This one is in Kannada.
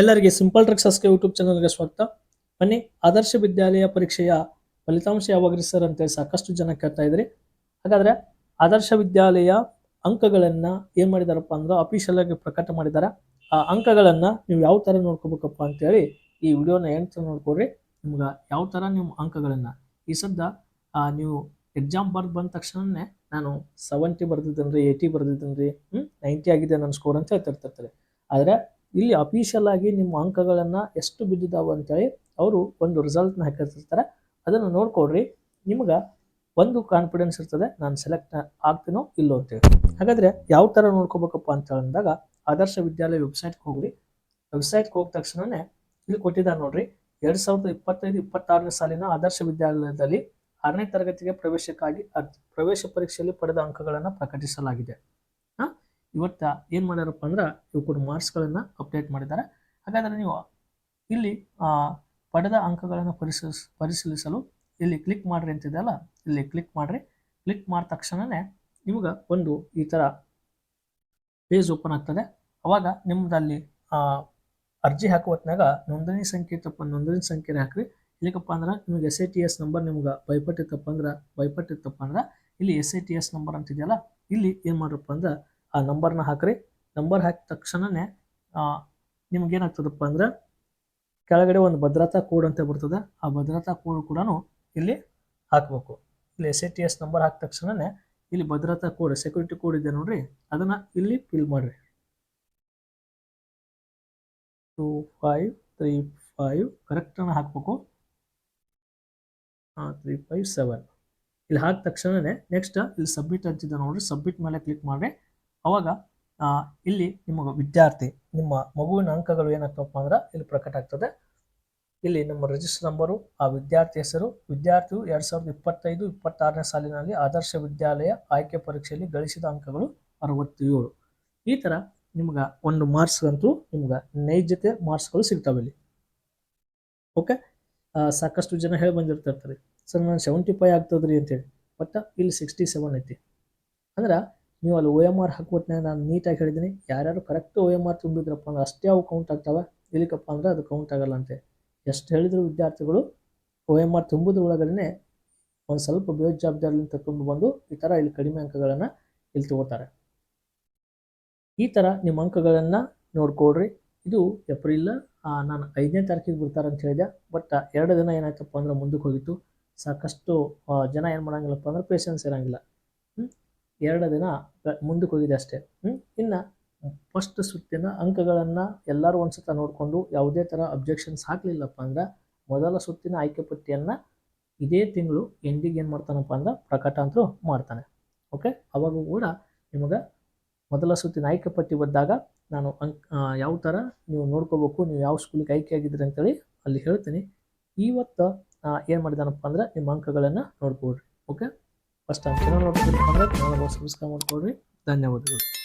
ಎಲ್ಲರಿಗೆ ಸಿಂಪಲ್ ಟ್ರಿಕ್ಸ್ ಅಸ್ಕೆ ಯೂಟ್ಯೂಬ್ ಚಾನಲ್ಗೆ ಸ್ವಾಗತ. ಬನ್ನಿ, ಆದರ್ಶ ವಿದ್ಯಾಲಯ ಪರೀಕ್ಷೆಯ ಫಲಿತಾಂಶ ಯಾವಾಗ್ರಿ ಸರ್ ಅಂತೇಳಿ ಸಾಕಷ್ಟು ಜನ ಕೇಳ್ತಾ ಇದ್ರಿ. ಹಾಗಾದ್ರೆ ಆದರ್ಶ ವಿದ್ಯಾಲಯ ಅಂಕಗಳನ್ನ ಏನ್ ಮಾಡಿದಾರಪ್ಪ ಅಂದ್ರೆ ಅಫಿಷಿಯಲ್ ಆಗಿ ಪ್ರಕಟ ಮಾಡಿದಾರ. ಆ ಅಂಕಗಳನ್ನ ನೀವು ಯಾವ ತರ ನೋಡ್ಕೋಬೇಕಪ್ಪ ಅಂತೇಳಿ ಈ ವಿಡಿಯೋನ ಎಂಟ್ ನೋಡ್ಕೊಡ್ರಿ ನಿಮ್ಗೆ ಯಾವ ತರ ನಿಮ್ಮ ಅಂಕಗಳನ್ನ. ಈ ಸದ್ದ ನೀವು ಎಕ್ಸಾಮ್ ಬರ್ದು ಬಂದ ತಕ್ಷಣನೇ ನಾನು ಸೆವೆಂಟಿ ಬರ್ದಿದ್ದೇನ್ರಿ ಏಯ್ಟಿ ಬರ್ದಿದ್ದೇನ್ರಿ ಹ್ಞೂ ನೈಂಟಿ ಆಗಿದೆ ನನ್ನ ಸ್ಕೋರ್ ಅಂತ ಹೇಳ್ತಿರ್ತಾರೆ. ಆದ್ರೆ ಇಲ್ಲಿ ಅಫಿಷಿಯಲ್ ಆಗಿ ನಿಮ್ಮ ಅಂಕಗಳನ್ನ ಎಷ್ಟು ಬಿದ್ದಿದ್ದಾವೆ ಅಂತೇಳಿ ಅವರು ಒಂದು ರಿಸಲ್ಟ್ನ ಹಾಕಿರ್ತಿರ್ತಾರೆ. ಅದನ್ನು ನೋಡ್ಕೊಡ್ರಿ. ನಿಮ್ಗೆ ಒಂದು ಕಾನ್ಫಿಡೆನ್ಸ್ ಇರ್ತದೆ, ನಾನು ಸೆಲೆಕ್ಟ್ ಆಗ್ತೀನೋ ಇಲ್ಲೋ ಅಂತೇಳಿ. ಹಾಗಾದ್ರೆ ಯಾವ ಥರ ನೋಡ್ಕೋಬೇಕಪ್ಪ ಅಂತ ಅಂದಾಗ ಆದರ್ಶ ವಿದ್ಯಾಲಯ ವೆಬ್ಸೈಟ್ಗೆ ಹೋಗ್ರಿ. ವೆಬ್ಸೈಟ್ಗೆ ಹೋದ ತಕ್ಷಣವೇ ಇಲ್ಲಿ ಕೊಟ್ಟಿದ್ದಾರೆ ನೋಡ್ರಿ, ಎರಡ್ ಸಾವಿರದ ಇಪ್ಪತ್ತೈದು, ಇಪ್ಪತ್ತಾರನೇ ಸಾಲಿನ ಆದರ್ಶ ವಿದ್ಯಾಲಯದಲ್ಲಿ ಆರನೇ ತರಗತಿಗೆ ಪ್ರವೇಶಕ್ಕಾಗಿ ಪ್ರವೇಶ ಪರೀಕ್ಷೆಯಲ್ಲಿ ಪಡೆದ ಅಂಕಗಳನ್ನು ಪ್ರಕಟಿಸಲಾಗಿದೆ. ಇವತ್ತ ಏನ್ ಮಾಡ್ಯಾರಪ್ಪ ಅಂದ್ರೆ ಇವು ಕೂಡ ಮಾರ್ಕ್ಸ್ಗಳನ್ನ ಅಪ್ಡೇಟ್ ಮಾಡಿದ್ದಾರೆ. ಹಾಗಾದ್ರೆ ನೀವು ಇಲ್ಲಿ ಆ, ಪಡೆದ ಅಂಕಗಳನ್ನು ಪರಿಶೀಲಿಸ್ ಪರಿಶೀಲಿಸಲು ಇಲ್ಲಿ ಕ್ಲಿಕ್ ಮಾಡ್ರಿ ಅಂತಿದೆಯಲ್ಲ ಇಲ್ಲಿ ಕ್ಲಿಕ್ ಮಾಡ್ರಿ. ಕ್ಲಿಕ್ ಮಾಡಿದ ತಕ್ಷಣನೇ ನಿಮ್ಗೆ ಒಂದು ಈ ಥರ ಪೇಜ್ ಓಪನ್ ಆಗ್ತದೆ. ಅವಾಗ ನಿಮ್ದಲ್ಲಿ ಆ, ಅರ್ಜಿ ಹಾಕುವ ಹೊತ್ನಾಗ ನೋಂದಣಿ ಸಂಖ್ಯೆ ತಪ್ಪ ನೋಂದಣಿ ಸಂಖ್ಯೆ ಹಾಕ್ರಿ ಇಲ್ಲಿಗಪ್ಪ ಅಂದ್ರೆ ನಿಮಗೆ S I T S number ನಿಮ್ಗೆ ಭಯಪಟ್ಟಿತ್ತಪ್ಪ ಅಂದ್ರೆ ಭಯಪಟ್ಟಿತ್ತಪ್ಪ ಅಂದ್ರೆ ಇಲ್ಲಿ S I T S number ಅಂತಿದೆಯಲ್ಲ ಇಲ್ಲಿ ಏನು ಮಾಡ್ರಪ್ಪ ಅಂದ್ರೆ ಆ ನಂಬರ್ನ ಹಾಕ್ರಿ. ನಂಬರ್ ಹಾಕಿದ ತಕ್ಷಣನೇ ನಿಮ್ಗೆ ಏನಾಗ್ತದಪ್ಪ ಅಂದ್ರೆ, ಕೆಳಗಡೆ ಒಂದು ಭದ್ರತಾ ಕೋಡ್ ಅಂತ ಬರ್ತದೆ, ಆ ಭದ್ರತಾ ಕೋಡ್ ಕೂಡ ಇಲ್ಲಿ ಹಾಕಬೇಕು. ಇಲ್ಲಿ S A T S number ಹಾಕಿದ ತಕ್ಷಣನೇ ಇಲ್ಲಿ ಭದ್ರತಾ ಕೋಡ್ ಸೆಕ್ಯೂರಿಟಿ ಕೋಡ್ ಇದೆ ನೋಡ್ರಿ, ಅದನ್ನ ಇಲ್ಲಿ ಫಿಲ್ ಮಾಡ್ರಿ. ಟೂ ಫೈವ್ ತ್ರೀ ಫೈವ್ ಕರೆಕ್ಟನ್ನು ಹಾಕ್ಬೇಕು. ತ್ರೀ ಫೈವ್ ಸೆವೆನ್ ಇಲ್ಲಿ ಹಾಕಿದ ತಕ್ಷಣನೇ ನೆಕ್ಸ್ಟ್ ಇಲ್ಲಿ ಸಬ್ಮಿಟ್ ಅಂತಿದೆ ನೋಡ್ರಿ ಸಬ್ಮಿಟ್ ಮೇಲೆ ಕ್ಲಿಕ್ ಮಾಡ್ರಿ. ಅವಾಗ ಇಲ್ಲಿ ನಿಮ್ಮ ವಿದ್ಯಾರ್ಥಿ, ನಿಮ್ಮ ಮಗುವಿನ ಅಂಕಗಳು ಏನಾಗ್ತವಪ್ಪ ಅಂದ್ರೆ ಇಲ್ಲಿ ಪ್ರಕಟ ಆಗ್ತದೆ. ಇಲ್ಲಿ ನಮ್ಮ ರಿಜಿಸ್ಟರ್ ನಂಬರು ಆ ವಿದ್ಯಾರ್ಥಿ ಹೆಸರು, ವಿದ್ಯಾರ್ಥಿಯು ಎರಡ್ ಸಾವಿರದ ಇಪ್ಪತ್ತೈದು, ಇಪ್ಪತ್ತಾರನೇ ಸಾಲಿನಲ್ಲಿ ಆದರ್ಶ ವಿದ್ಯಾಲಯ ಆಯ್ಕೆ ಪರೀಕ್ಷೆಯಲ್ಲಿ ಗಳಿಸಿದ ಅಂಕಗಳು ಅರವತ್ತೇಳು. ಈ ತರ ನಿಮ್ಗೆ ಒಂದು ಮಾರ್ಕ್ಸ್ ಅಂತೂ ನಿಮ್ಗೆ ನೈಜತೆ ಮಾರ್ಕ್ಸ್ಗಳು ಸಿಗ್ತಾವೆ ಇಲ್ಲಿ. ಓಕೆ ಸಾಕಷ್ಟು ಜನ ಹೇಳಿ ಬಂದಿರ್ತಿರ್ತಾರೆ ಸರ್, ನಾನು ಸೆವೆಂಟಿ ಫೈವ್ ಆಗ್ತದ್ರಿ ಅಂತೇಳಿ. ಬಟ್ ಇಲ್ಲಿ ಸಿಕ್ಸ್ಟಿ ಸೆವೆನ್ ಐತಿ. ಅಂದ್ರೆ ನೀವು ಅಲ್ಲಿ ಓ ಎಂ ಆರ್ ಹಾಕ್ಬಿಟ್ನಾಗ ನಾನು ನೀಟಾಗಿ ಹೇಳಿದ್ದೀನಿ. ಯಾರ್ಯಾರು ಕರೆಕ್ಟ್ ಓ ಎಂ ಆರ್ ತುಂಬಿದ್ರಪ್ಪ ಅಂದ್ರೆ ಅಷ್ಟೇ ಅವು ಕೌಂಟ್ ಆಗ್ತಾವೆ. ಇಲ್ಲಿಕಪ್ಪ ಅಂದ್ರೆ ಅದು ಕೌಂಟ್ ಆಗಲ್ಲ ಅಂತೆ. ಎಷ್ಟು ಹೇಳಿದ್ರು ವಿದ್ಯಾರ್ಥಿಗಳು ಓ ಎಂ ಆರ್ ತುಂಬುದ್ರ ಒಳಗಡೆ ಒಂದು ಸ್ವಲ್ಪ ಬೇಜವಾಬ್ದಾರಿಯಿಂದ ತಗೊಂಡು ಬಂದು ಈ ಥರ ಇಲ್ಲಿ ಕಡಿಮೆ ಅಂಕಗಳನ್ನು ಇಲ್ಲಿ ತಗೋತಾರೆ. ಈ ಥರ ನಿಮ್ಮ ಅಂಕಗಳನ್ನು ನೋಡ್ಕೊಡ್ರಿ ಇದು ಏಪ್ರಿಲ್ ನಾನು ಐದನೇ ತಾರೀಕಿಗೆ ಬಿಡ್ತಾರೆ ಅಂತ ಹೇಳಿದೆ ಬಟ್ ಎರಡು ದಿನ ಏನಾಯ್ತಪ್ಪ ಅಂದ್ರೆ ಮುಂದಕ್ಕೆ ಹೋಗಿತ್ತು. ಸಾಕಷ್ಟು ಜನ ಏನು ಮಾಡಂಗಿಲ್ಲಪ್ಪ ಅಂದ್ರೆ ಪೇಷನ್ಸ್ ಇರಂಗಿಲ್ಲ? ಎರಡು ದಿನ ಮುಂದಕ್ಕೆ ಹೋಗಿದೆ ಅಷ್ಟೇ? ಇನ್ನು ಫಸ್ಟ್ ಸುತ್ತಿನ ಅಂಕಗಳನ್ನು ಎಲ್ಲರೂ ಒಂದು ಸುತ್ತ ನೋಡಿಕೊಂಡು ಯಾವುದೇ ಥರ ಅಬ್ಜೆಕ್ಷನ್ಸ್ ಹಾಕಲಿಲ್ಲಪ್ಪ ಅಂದ್ರೆ ಮೊದಲ ಸುತ್ತಿನ ಆಯ್ಕೆ ಪಟ್ಟಿಯನ್ನು ಇದೇ ತಿಂಗಳು ಎಂಡಿಗೆ ಏನು ಮಾಡ್ತಾನಪ್ಪ ಅಂದ್ರೆ ಪ್ರಕಟ ಅಂತೂ ಮಾಡ್ತಾನೆ. ಓಕೆ ಅವಾಗೂ ಕೂಡ ನಿಮಗೆ ಮೊದಲ ಸುತ್ತಿನ ಆಯ್ಕೆ ಪಟ್ಟಿ ಬಂದಾಗ ನಾನು ಅಂಕ್ ಯಾವ ಥರ ನೀವು ನೋಡ್ಕೋಬೇಕು, ನೀವು ಯಾವ ಸ್ಕೂಲಿಗೆ ಆಯ್ಕೆ ಆಗಿದ್ದೀರಿ ಅಂತೇಳಿ ಅಲ್ಲಿ ಹೇಳ್ತೀನಿ. ಇವತ್ತು ಏನು ಮಾಡಿದಾನಪ್ಪ ಅಂದ್ರೆ ನಿಮ್ಮ ಅಂಕಗಳನ್ನು ನೋಡ್ಕೊಳ್ರಿ. ಓಕೆ ಫಸ್ಟ್ ಅಂಕಿನ ನೋಡ್ಕೊಳ್ರಿ ಅಂದ್ರೆ ಸಬ್ಸ್ಕ್ರೈಬ್ ಮಾಡ್ಕೊಳ್ರಿ ಧನ್ಯವಾದಗಳು.